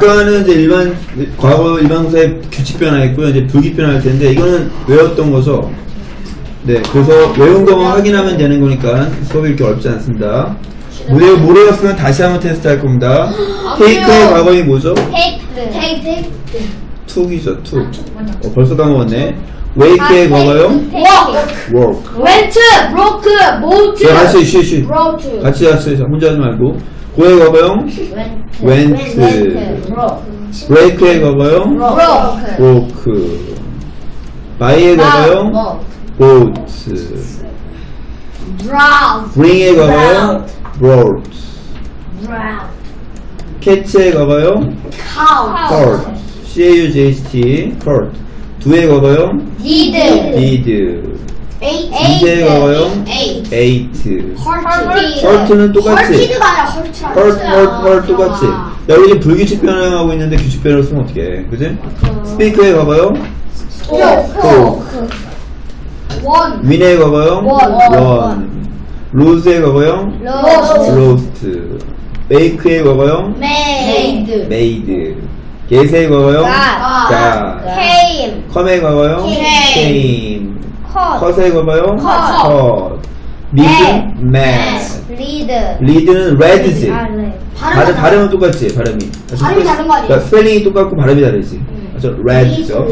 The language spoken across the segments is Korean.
아까는 이제 일반 과거 일반 구사의 규칙 변화했고요. 이제 불규 변화할 텐데 이거는 외웠던 거죠. 네, 그래서 외운 거만 확인하면 되는 거니까 수업이 이렇게 어렵지 않습니다. 모레 모레였으면 다시 한번 테스트 할 겁니다. 테이크의 과거이 뭐죠? 테이크. 테이크. 툭이죠, 툭. 어, 벌써 까먹었네. 웨이크의 과거요? 테이크. work. 웬트. 브로크. 모트. 자, 같이 쉬, 쉬. 브로트. 같이 같이 혼자 하지 말고. 과거요? 웬트. 웬트. 브로크. 브레이크의 과거요? 브로크. 브로크. 바이의 과거요? 보트. 브라운. 브링의 과거요? brought. 브라운. 캐치의 과거요? 카우. court. C-A-U-G-H-T. 과거요? 디드. did. 과거요? 에이트. ate. 헐트. 헐트는 똑같이. 헐티드가 아니라 헐트라. 헐트, 헐트, 헐트 똑같이. 야, 우리 지금 불규칙 변형하고 있는데 규칙 변형을 쓰면 어떻게 해? 그지? 스피크의 과거요? 포크. 원. 윈의 과거요? 원. 원. 로즈의 과거요? 로스트. 로스트. 베이크의 과거요? 메이드. 메 게스의 과거요? 가. 가. 케임. 컴의 과거요? 케임. 케임. 컷. 컷의 과거요? 컷. 컷. 미드? 매스. 리드. 리드는 레드지. 아, 네. 발음, 발음은 똑같지, 발음이. 발음이 다른 거 아니에요? 그러니까 스펠링이 똑같고 발음이 다르지. 레드죠.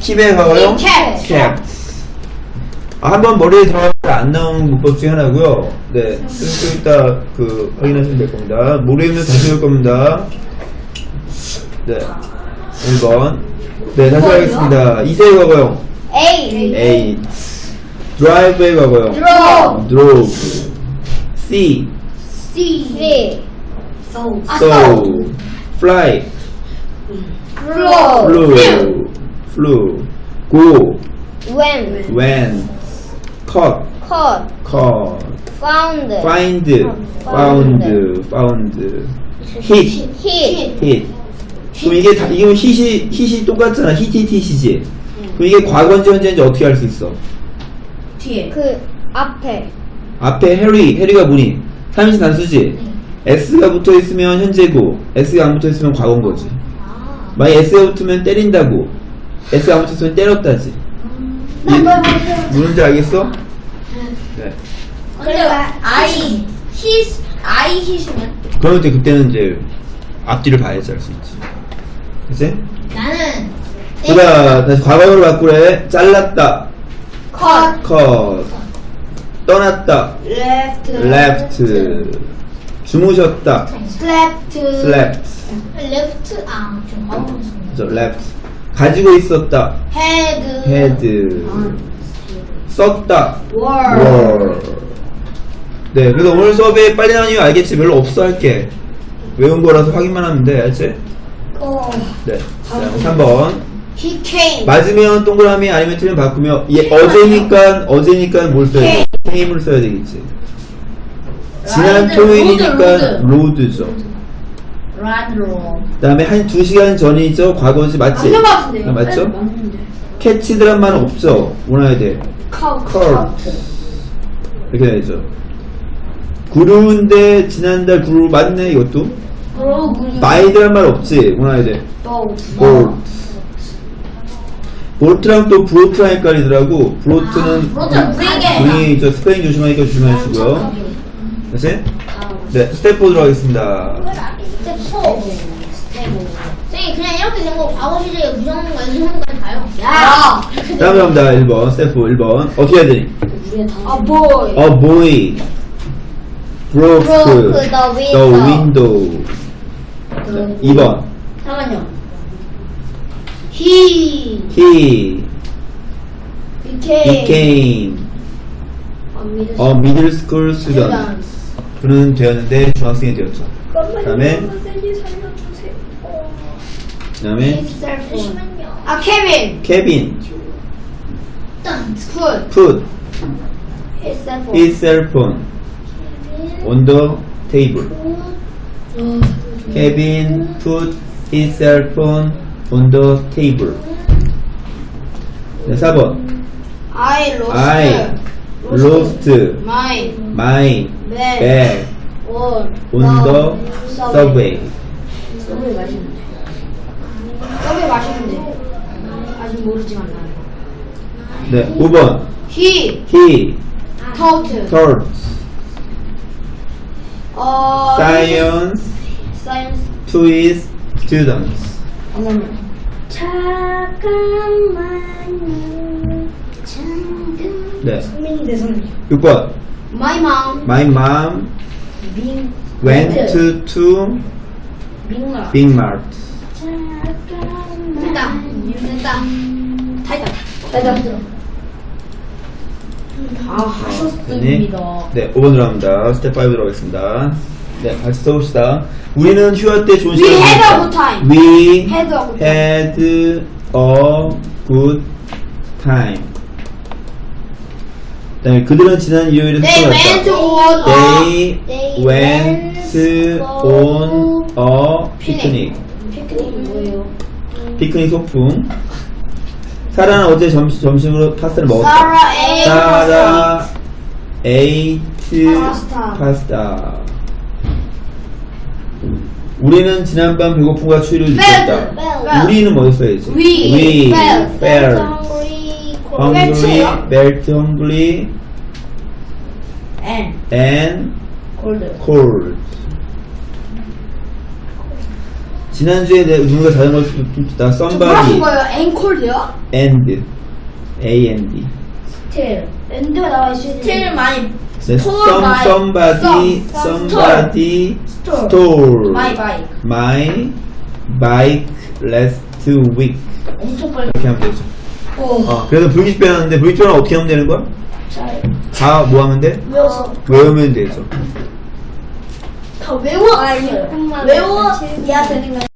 킵의 과거요? 캡. 캡. 아, 한번 머리에 들어가면 안 나오는 문법 중에 하나고요. 네, 좀 이따 그 확인하시면 될 겁니다. 모르면 다시 볼 겁니다. 네, 1번. 네, 다시 하겠습니다. 이세의 과거요. 에이. A. 드라이브의 과거요. 드롭. drove. C. C. So. so. fly. Flow. flew. flew. go. When. went. caught. Caught. caught. Found. find. Found. found. found. hit. Hit. hit. 그럼 이게 다, 이게 hit이, hit이 똑같잖아. hit, hit이지. 그럼 이게 과거인지 현재인지 어떻게 알 수 있어? 뒤에. 그 앞에. 앞에 해리, 해리가 뭐니? 삼인칭 단수지? S가 붙어 있으면 현재고, S가 안 붙어 있으면 과거인 거지. 만약 S가 붙으면 때린다고, S가 안 붙어 있으면 때렸다지. 이- 뭔지 알겠어? 네. 근데 I hit I hit이면 그러면 이제 그때는 이제 앞뒤를 봐야지 알 수 있지. 그치? 나는 보자, 다시 과거로 바꾸래. 잘랐다. 컷 컷. 떠났다. left left. 주무셨다. slept slept. left 아좀 그죠, left. 가지고 있었다. head had. 썼다. were were. 네, 그래서 오늘 수업에 빨리 나온 이유 알겠지? 별로 없어 할게. 외운 거라서 확인만 하면 돼, 알지? 어 네. 자, 3번. he came 맞으면 동그라미 아니면 틀리면 바꾸며 얘 어제니까 어제니까 뭘 써야 돼? 게임을 써야 되겠지. 지난 토요일이니까 로드, 로드죠. run roll 그 다음에 한 두 시간 전이죠. 과거지 맞지? 맞는 것 같은데요? 아, 맞죠? 맞는데 캐치 드란 말은 없죠. 원해야 돼. 컷 컷. 이렇게 되죠. 구루인데 지난달 구루 맞네 이것도. 마이드란 말 없지. 원해야 돼. 또 볼트. 볼트랑 또 브로트랑 헷갈리더라고. 브로트는 브로트는 브링에. 브링이 저 스페인 조심하니까 조심하시고요. 그치? 네, 스텝 보도록 하겠습니다. 스텝 4 스텝 쌤이 그냥 이렇게 된 거 과거 시제에 부정하는 거 연습하는 거 다요 야 다음에 갑니다. 1번, 스텝 1번. 어떻게 해야 되니? 아 boy A boy broke, Broke the window. 자, 2번. 잠깐만요 he He became, became a middle school student. 그는 되었는데 중학생이 되었죠. 그 다음에 그 다음에 아 케빈 Kevin put put his cell phone his cell phone on the table. Kevin put his cell phone on the table. 네, 4번. I lost I lost my my bag bag on, on the subway. 서브웨이 맛있는데. 서브웨이 맛있는데. 아직 모르지만 나는. 네, 5번. 히, He 터트, taught 어, science to his students. 잠깐만요. 잠깐만요. 잠깐. 네, 선민이 대 선민. 6번. My mom, My mom 빙, went to, to 빙마. Big Mart. 됐다. 됐다. 다 했다. 다. 다 하셨습니다. 네, 5번 들어갑니다. 스텝 5 들어가겠습니다. 네, 같이 써봅시다. 우리는 휴가 때 좋은 We 시간을 had a good time. We Had a good time. had a good time. 네, 그들은 지난 일요일에 They went 갔다. on a They went on a picnic. 피크닉 뭐예요? 피크닉 소풍. 사라는 어제 점심, 점심으로 파스타를 먹었다. Sarah ate 사라 ate 파스타. 파스타. 우리는 지난밤 배고픔과 추위를. 느꼈다. 우리는 뭐 써야지? We We felt. felt hungry. Felt. hungry and and cold. cold. 지난주에 내 누군가 자전거를. 뭐라신 Somebody 거예요? and cold요? and A and D. 스틸. 엔드가 나와 있어요. 스틸 많이. 네, Stole some, by- somebody, some- some somebody Stole. stole My bike. my bike last week. 엄청 빨리. 이렇게 하면 되죠. 오. 어, 그래서 불기집변 하는데 불기집변은 어떻게 하면 되는 거야? 잘 다 뭐 하면 돼? 외워서. 외우면 되죠. 다 외워. 외워야 되는 거야.